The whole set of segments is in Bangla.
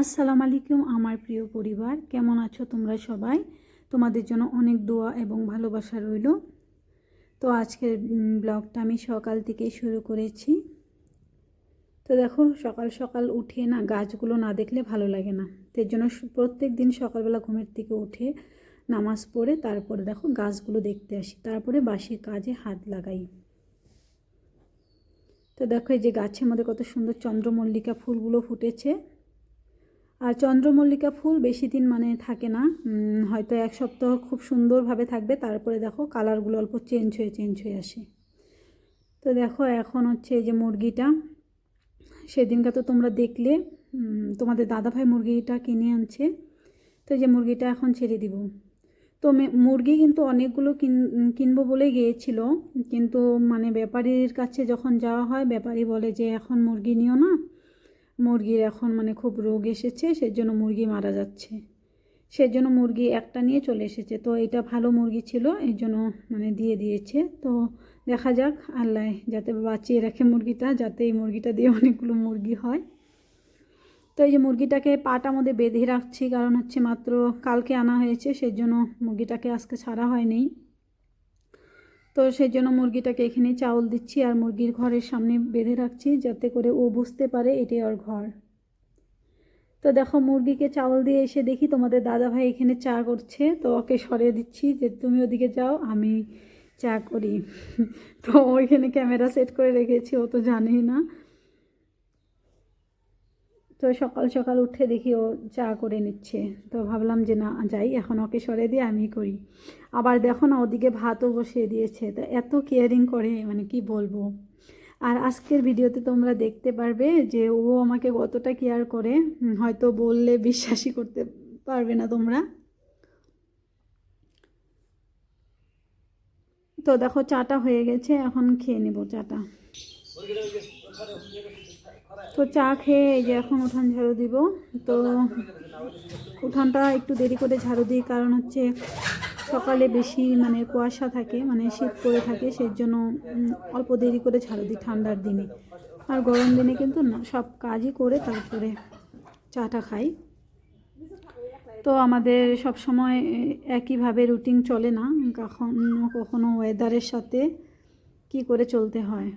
আসসালামু আলাইকুম আমার প্রিয় পরিবার, কেমন আছো তোমরা সবাই? তোমাদের জন্য অনেক দোয়া এবং ভালোবাসা রইল। তো আজকের ব্লগটা আমি সকাল থেকে শুরু করেছি। তো দেখো, সকাল সকাল উঠে না গাছগুলো না দেখলে ভালো লাগে না। এর জন্য প্রত্যেক দিন সকালবেলা ঘুমের থেকে উঠে নামাজ পড়ে তারপরে দেখো গাছগুলো দেখতে আসি। তারপরে বাসি কাজে হাত লাগাই। তো দেখো এই যে গাছের মধ্যে কত সুন্দর চন্দ্রমল্লিকা ফুলগুলো ফুটেছে। আর চন্দ্রমল্লিকা ফুল বেশি দিন মানে থাকে না। হয়তো এক সপ্তাহ খুব সুন্দরভাবে থাকবে, তারপরে দেখো কালারগুলো অল্প চেঞ্জ হয়ে চেঞ্জ হয়ে আসে। তো দেখো এখন হচ্ছে যে মুরগিটা, সেদিনকে তো তোমরা দেখলে তোমাদের দাদাভাই মুরগিটা কিনে আনছে। তো যে মুরগিটা এখন ছেড়ে দিব। তো মুরগি কিন্তু অনেকগুলো কিন, কিনবো বলে গিয়েছিল, কিন্তু মানে ব্যাপারীর কাছে যখন যাওয়া হয়, ব্যাপারী বলে যে এখন মুরগি নিও না। মুরগির এখন মানে খুব রোগ এসেছে, সেজন্য মুরগি মারা যাচ্ছে। সেজন্য মুরগি একটা নিয়ে চলে এসেছে। তো এটা ভালো মুরগি ছিল এই জন্য মানে দিয়ে দিয়েছে। তো দেখা যাক, আল্লাহ যাতে বাঁচিয়ে রাখে মুরগিটা, যাতে এই মুরগিটা দিয়ে অনেকগুলো মুরগি হয়। তো এই যে মুরগিটাকে পাটা মধ্যে বেঁধে রাখছি, কারণ হচ্ছে মাত্র কালকে আনা হয়েছে সেই জন্য মুরগিটাকে আজকে ছাড়া হয়নি। তো সেই জন্য মুরগিটাকে এখানে চাউল দিচ্ছি আর মুরগির ঘরের সামনে বেঁধে রাখছি যাতে করে ও বুঝতে পারে এটাই ওর ঘর। তো দেখো মুরগিকে চাউল দিয়ে এসে দেখি তোমাদের দাদা ভাই এখানে চা করছে, তো ওকে সরিয়ে দিচ্ছি যে তুমি ওদিকে যাও, আমি চা করি। তো ওইখানে ক্যামেরা সেট করে রেখেছি, ও তো জানেই না। তো সকাল সকাল উঠে দেখি ও চা করে নিচ্ছে। তো ভাবলাম যে না, যাই, এখন ওকে সরে দিয়ে আমি করি। আবার দেখো না, ওদিকে ভাতও বসিয়ে দিয়েছে। তো এত কেয়ারিং করে মানে কি বলব? আর আজকের ভিডিওতে তোমরা দেখতে পারবে যে ও আমাকে কতটা কেয়ার করে। হয়তো বললে বিশ্বাসই করতে পারবে না তোমরা। তো দেখো, চাটা হয়ে গেছে, এখন খেয়ে নেব চাটা। তো চা খেয়ে এই যে এখন উঠান ঝাড়ু দিব। তো উঠানটা একটু দেরি করে ঝাড়ু দিই, কারণ হচ্ছে সকালে বেশি মানে কুয়াশা থাকে মানে শীত পড়ে থাকে সেই জন্য অল্প দেরি করে ঝাড়ু দিই ঠান্ডার দিনে। আর গরম দিনে কিন্তু না, সব কাজই করে তারপরে চাটা খাই। তো আমাদের সব সময় একইভাবে রুটিন চলে না, কখনো কখনো ওয়েদারের সাথে কি করে চলতে হয়।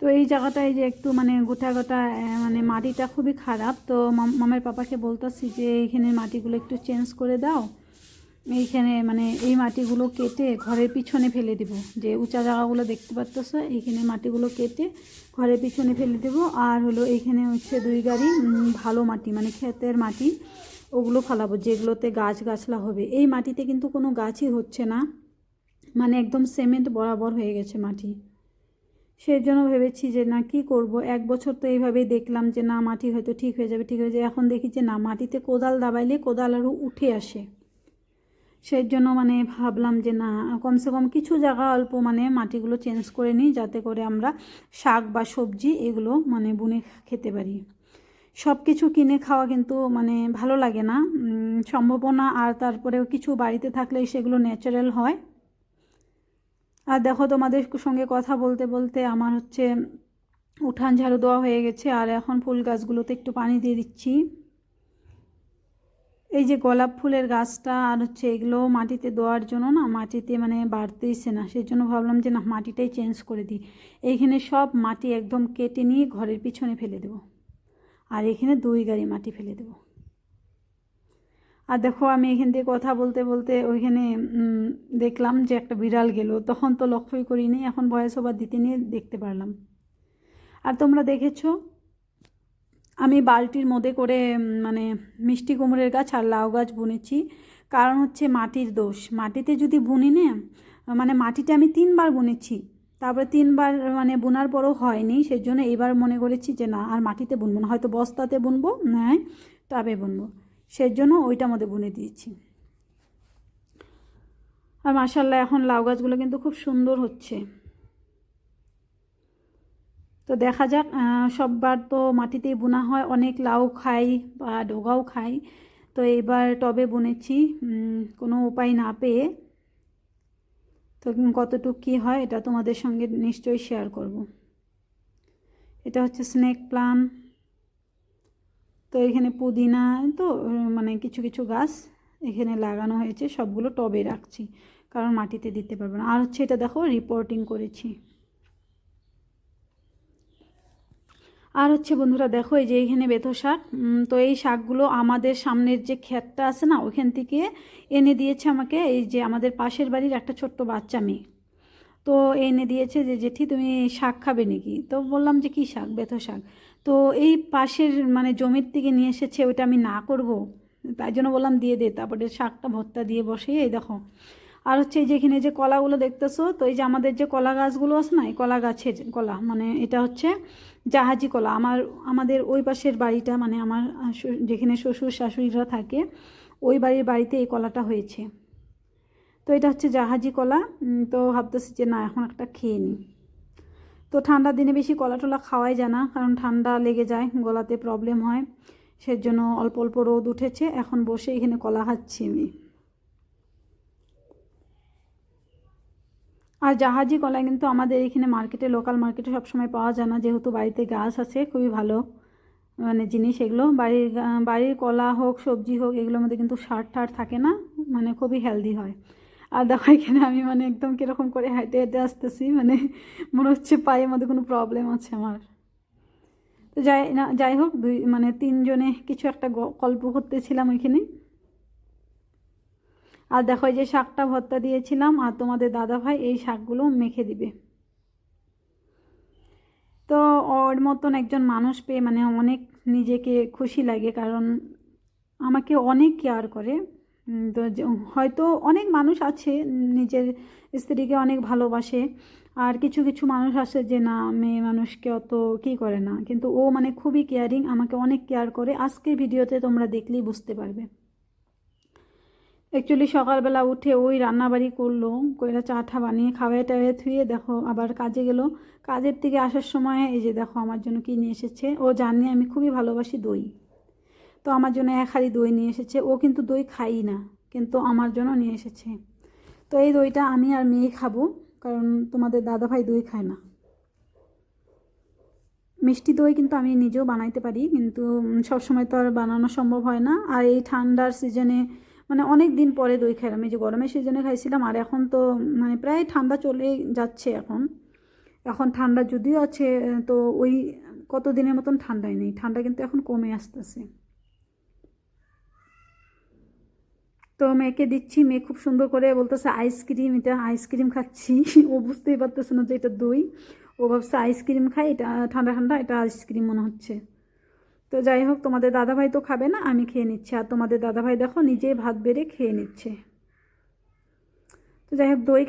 তো এই জায়গাটায় যে একটু মানে গোটা গোটা মানে মাটিটা খুবই খারাপ, তো মাম- মামের পাপাকে বলতেছি যে এইখানে মাটিগুলো একটু চেঞ্জ করে দাও। এইখানে মানে এই মাটিগুলো কেটে ঘরের পিছনে ফেলে দিব। যে উঁচা জায়গাগুলো দেখতে পারতেছো এইখানে মাটিগুলো কেটে ঘরের পিছনে ফেলে দেব। আর হলো এইখানে হচ্ছে দুই গাড়ি ভালো মাটি মানে ক্ষেতের মাটি, ওগুলো ফালাবো, যেগুলোতে গাছ গাছলা হবে। এই মাটিতে কিন্তু কোনো গাছই হচ্ছে না। মানে একদম সিমেন্ট বরাবর হয়ে গেছে মাটি। সেই জন্য ভেবেছি যে না কি করব? এক বছর তো এইভাবেই দেখলাম যে না মাটি হয়তো ঠিক হয়ে যাবে ঠিক হয়ে যাবে। এখন দেখি যে না মাটিতে কোদাল দাবাইলে কোদাল আরও উঠে আসে। সেই জন্য মানে ভাবলাম যে না কমসে কম কিছু জায়গা অল্প মানে মাটিগুলো চেঞ্জ করে নিই যাতে করে আমরা শাক বা সবজি এগুলো মানে বুনে খেতে পারি। সব কিছু কিনে খাওয়া কিন্তু মানে ভালো লাগে না। উম, সম্ভবও না আর তারপরেও কিছু বাড়িতে থাকলে সেগুলো ন্যাচারাল হয়। আর দেখো তোমাদের সঙ্গে কথা বলতে বলতে আমার হচ্ছে উঠান ঝাড়ু দেওয়া হয়ে গেছে, আর এখন ফুল গাছগুলোতে একটু পানি দিয়ে দিচ্ছি। এই যে গোলাপ ফুলের গাছটা আর হচ্ছে এগুলো মাটিতে দেওয়ার জন্য না মাটিতে মানে বাড়তেইছে না সেই জন্য ভাবলাম যে না মাটিটাই চেঞ্জ করে দিই। এইখানে সব মাটি একদম কেটে নিয়ে ঘরের পিছনে ফেলে দেবো। আর এখানে দুই গাড়ি মাটি ফেলে দেবো। আর দেখো আমি এখান থেকে কথা বলতে বলতে ওইখানে দেখলাম যে একটা বিড়াল গেল। তখন তো লক্ষ্যই করিনি, এখন ভয়েস ওভার দিতে নিয়ে দেখতে পারলাম। আর তোমরা দেখেছ, আমি বালতির মধ্যে করে মানে মিষ্টি কুমড়ের গাছ আর লাউ গাছ বুনেছি। কারণ হচ্ছে মাটির দোষ। মাটিতে যদি বুনি না মানে মাটিতে আমি তিনবার বুনেছি। তারপরে তিনবার মানে বোনার পরও হয়নি সেই জন্য এবার মনে করেছি যে না, আর মাটিতে বুনবো না। হয়তো বস্তাতে বুনবো নয় টাবে বুনবো। সেই জন্য ওইটার মধ্যে বুনে দিয়েছি। আর মাসাল্লাহ এখন লাউ গাছগুলো কিন্তু খুব সুন্দর হচ্ছে। তো দেখা যাক সববার তো মাটিতেই বোনা হয়, অনেক লাউ খাই বা ডোগাও খাই। তো এবার টবে বুনেছি কোনো উপায় না পেয়ে। তো কতটুকু কী হয়, এটা তোমাদের সঙ্গে নিশ্চয়ই শেয়ার করব। এটা হচ্ছে স্নেক প্লান তো এখানে পুদিনা তো মানে কিছু কিছু গাছ এখানে লাগানো হয়েছে। সবগুলো টবে রাখছি, কারণ মাটিতে দিতে পারব না। আর হচ্ছে এটা দেখো রিপোর্টিং করেছি। আর হচ্ছে বন্ধুরা, দেখো এই যে এখানে বেথো শাক। তো এই শাকগুলো আমাদের সামনের যে ক্ষেতটা আছে না ওইখান থেকে এনে দিয়েছে আমাকে এই যে আমাদের পাশের বাড়ির একটা ছোট্ট বাচ্চা মেয়ে। তো এনে দিয়েছে যে, জেঠি, তুমি শাক খাবে নাকি? তো বললাম যে, কী শাক? বেথো শাক? তো এই পাশের মানে জমির থেকে নিয়ে এসেছে, ওইটা আমি না করব। তাই জন্য বললাম দিয়ে দে, তারপরে শাকটা ভর্তা দিয়ে বসে এই দেখো। আর হচ্ছে এই যে এখানে যে কলাগুলো দেখতেছো, তো এই যে আমাদের যে কলা গাছগুলো আছে না, এই কলা গাছের কলা মানে এটা হচ্ছে জাহাজি কলা। আমার, আমাদের ওই পাশের বাড়িটা মানে আমার যেখানে শ্বশুর শাশুড়িরা থাকে, ওই বাড়ির বাড়িতে এই কলাটা হয়েছে। তো এটা হচ্ছে জাহাজি কলা তো ভাবতেছি যে না, এখন একটা খেয়ে নিই। তো ঠান্ডার দিনে বেশি কলা টলা খাওয়াই যায় না, কারণ ঠান্ডা লেগে যায়, গলাতে প্রবলেম হয়। সেজন্য অল্প অল্প রোদ উঠেছে, এখন বসে এখানে কলা খাচ্ছি আমি। আর জাহাজি কলা কিন্তু আমাদের এখানে মার্কেটে লোকাল মার্কেটে সবসময় পাওয়া যায় না, যেহেতু বাড়িতে গাছ আছে, খুবই ভালো। মানে জিনিস এগুলো, বাড়ির বাড়ির কলা হোক, সবজি হোক, এগুলোর মধ্যে কিন্তু সার টার থাকে না মানে খুবই হেলদি হয়। আর দেখো এখানে আমি মানে একদম কীরকম করে হেঁটে হেঁটে আসতেছি মানে মনে হচ্ছে পায়ের মধ্যে কোনো প্রবলেম আছে আমার। তো যাই, না, যাই হোক, দুই মানে তিনজনে কিছু একটা গল্প করতেছিলাম ওইখানে। আর দেখো এই যে শাকটা ভর্তা দিয়েছিলাম, আর তোমাদের দাদা ভাই এই শাকগুলো মেখে দিবে। তো ওর মতন একজন মানুষ পেয়ে মানে অনেক নিজেকে খুশি লাগে, কারণ আমাকে অনেক কেয়ার করে। তো হয়তো অনেক মানুষ আছে, নিজের স্ত্রীকে অনেক ভালোবাসে, আর কিছু কিছু মানুষ আছে যে, না, মেয়ে মানুষকে অত কী করে না। কিন্তু ও মানে খুবই কেয়ারিং আমাকে অনেক কেয়ার করে। আজকের ভিডিওতে তোমরা দেখলেই বুঝতে পারবে। অ্যাকচুয়ালি সকালবেলা উঠে ওই রান্নাবাড়ি করল, কইরা চা ঠা বানিয়ে খাওয়াই টাওয়াই থুয়ে দেখো আবার কাজে গেল। কাজের থেকে আসার সময় এই যে দেখো আমার জন্য কি নিয়ে এসেছে। ও জানে আমি খুবই ভালোবাসি দই। তো আমার জন্য এক হাঁড়ি দই নিয়ে এসেছে। ও কিন্তু দই খাই না, কিন্তু আমার জন্য নিয়ে এসেছে। তো এই দইটা আমি আর মেয়ে খাব, কারণ তোমাদের দাদাভাই দই খায় না। মিষ্টি দই কিন্তু আমি নিজেও বানাইতে পারি, কিন্তু সব সময় তো আর বানানো সম্ভব হয় না। আর এই ঠান্ডার সিজনে মানে অনেক দিন পরে দই খেলাম এই যে গরমের সিজনে খাইছিলাম, আর এখন তো মানে প্রায় ঠান্ডা চলে যাচ্ছে এখন। এখন ঠান্ডা যদিও আছে, তো ওই কত দিনের মতন ঠান্ডাই নেই। ঠান্ডা কিন্তু এখন কমে আসতেছে। তো মেয়েকে দিচ্ছি, মেয়ে খুব সুন্দর করে বলতেছে, আইসক্রিম, এটা আইসক্রিম খাচ্ছি। ও বুঝতেই পারতেছে না যে এটা দই। ও ভাবছে, আইসক্রিম খাই, এটা ঠান্ডা ঠান্ডা, এটা আইসক্রিম মনে হচ্ছে। তো যাই হোক, তোমাদের দাদাভাই তো খাবে না, আমি খেয়ে নিচ্ছি। আর তোমাদের দাদাভাই দেখো নিজেই ভাত বেড়ে খেয়ে নিচ্ছে। তো যাই হোক, দই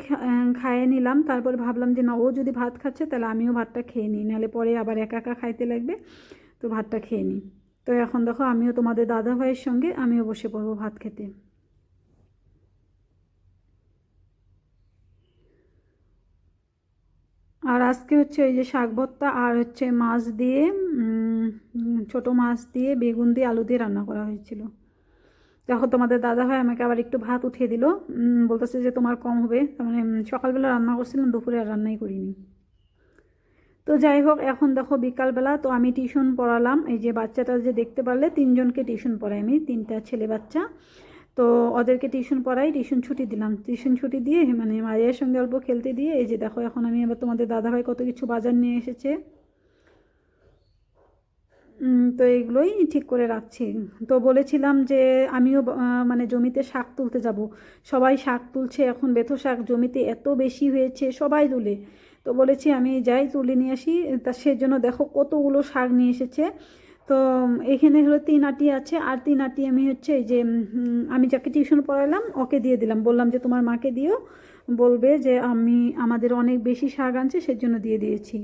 খাইয়ে নিলাম। তারপর ভাবলাম যে, না, ও যদি ভাত খাচ্ছে, তাহলে আমিও ভাতটা খেয়ে নিই। নাহলে পরে আবার একা একা খাইতে লাগবে, তো ভাতটা খেয়ে নিই। তো এখন দেখো, আমিও তোমাদের দাদা ভাইয়ের সঙ্গে, আমিও বসে পড়ব ভাত খেতে। আর আজকে হচ্ছে ওই যে শাক ভর্তা আর হচ্ছে মাছ দিয়ে ছোট মাছ দিয়ে, বেগুন দিয়ে, আলু দিয়ে রান্না করা হয়েছিল। দেখো তোমাদের দাদা ভাই আমাকে আবার একটু ভাত উঠিয়ে দিল বলতেছে যে তোমার কম হবে। তার মানে সকালবেলা রান্না করছিলাম, দুপুরে আর রান্নাই করিনি। তো যাই হোক, এখন দেখো বিকালবেলা, তো আমি টিউশন পড়ালাম। এই যে বাচ্চাটা যে দেখতে পারলে, তিনজনকে টিউশন পড়াই আমি, তিনটা ছেলে বাচ্চা। তো ওদেরকে টিউশন পড়াই, টিউশন ছুটি দিলাম। টিউশন ছুটি দিয়ে মানে মায়ের সঙ্গে অল্প খেলতে দিয়ে, এই যে দেখো এখন আমি আবার তোমাদের দাদাভাই কত কিছু বাজার নিয়ে এসেছে। তো এগুলোই ঠিক করে রাখছি। তো বলেছিলাম যে আমিও মানে জমিতে শাক তুলতে যাব। সবাই শাক তুলছে, এখন বেথো শাক জমিতে এত বেশি হয়েছে, সবাই তুলে। তো বলেছি আমি যাই তুলে নিয়ে আসি। তা সেজন্য দেখো কতগুলো শাক নিয়ে এসেছে। তো এখানে হলো তিন আটি আছে, আর তিন আটি আমি হচ্ছে যে আমি যাকে টিউশন পড়ালাম, ওকে দিয়ে দিলাম। বললাম যে, তোমার মাকে দিও, বলবে যে, আমি, আমাদের অনেক বেশি শাক আনছে, সেজন্য দিয়ে দিয়েছি।